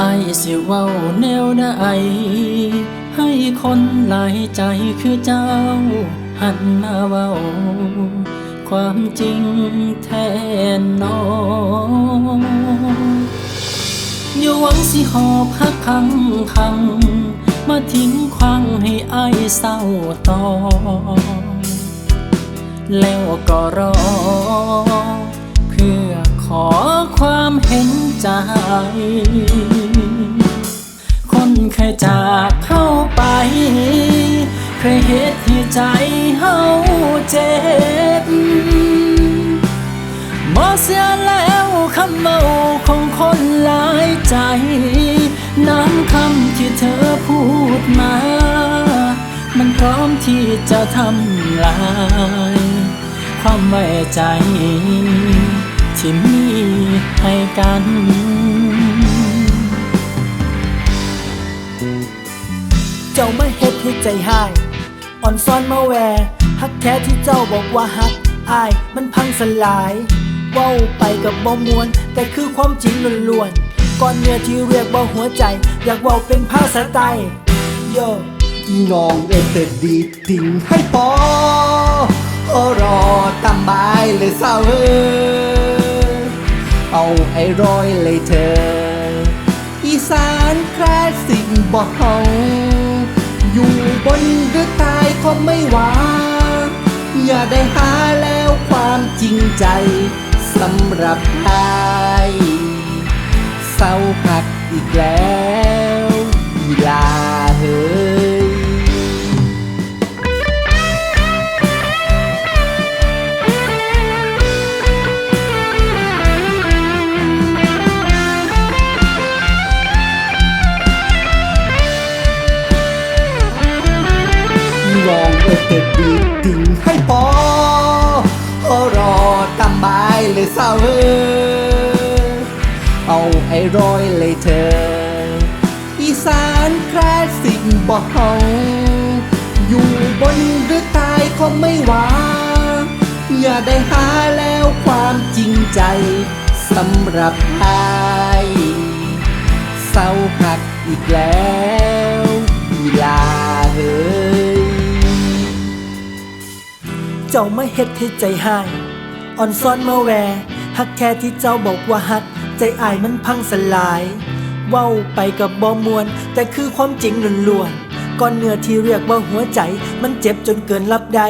ไอสิเว้าแนวใดให้คนหลายใจคือเจ้า หันมาเว้า ความจริงแทนน้องอยู่หวังสิหอบหักพังพัง มาทิ้งควังให้ไอเศร้าต่อ แล้วก็รอ เพื่อขอความเห็นใจ ยจากเข้าไป เคยเหตุให้ใจเฮาเจ็บบ่เสียแล้วคำเมาของคนหลายใจ น้ำคำที่เธอพูดมา มันพร้อมที่จะทำลายความไว้ใจที่มีให้กัน เจ้ามาเฮ็ดให้ใจหายอ่อนซ้อนมาแวฮักแท้ที่เจ้าบอกว่าฮักอายมันพังสลายเว้าไปกับบ่มวน แต่คือความจริงล้วนๆก่อนเนื้อที่เรียกบ่หัวใจ อยากเว้าเป็นภาษาไทยโยอีน้องเอ็นเตอดีทิ้งให้พอโอรอตามบายเลยสาวเอ้ยเอาไอ้ร้อยเลยเธอ อีสานแคลาสสิกบอกเฮา อยู่บนหรือตายก็ไม่ว่าอย่าได้หาแล้วความจริงใจสำหรับไทยเศร้าหักอีกแล้ว เอเตดีติงให้พอโอรอตามบายเลยสาวเอ้ยเอาไอ้ร้อยเลยเธอ อีสานคลาสสิกบอกเฮาอยู่บนหรือตายก็ไม่ว่า อย่าได้หาแล้วความจริงใจสำหรับไทยเศร้าหักอีกแล้ว จ้ามาเฮ็ดให้ใจหาย อ่อนซ้อนมาแวฮักแค่ที่เจ้าบอกว่าฮัก ใจอายมันพังสลาย เว้าไปกับบ่มวน แต่คือความจริงล้วนๆก้อนเนื้อที่เรียกว่าหัวใจ มันเจ็บจนเกินรับได้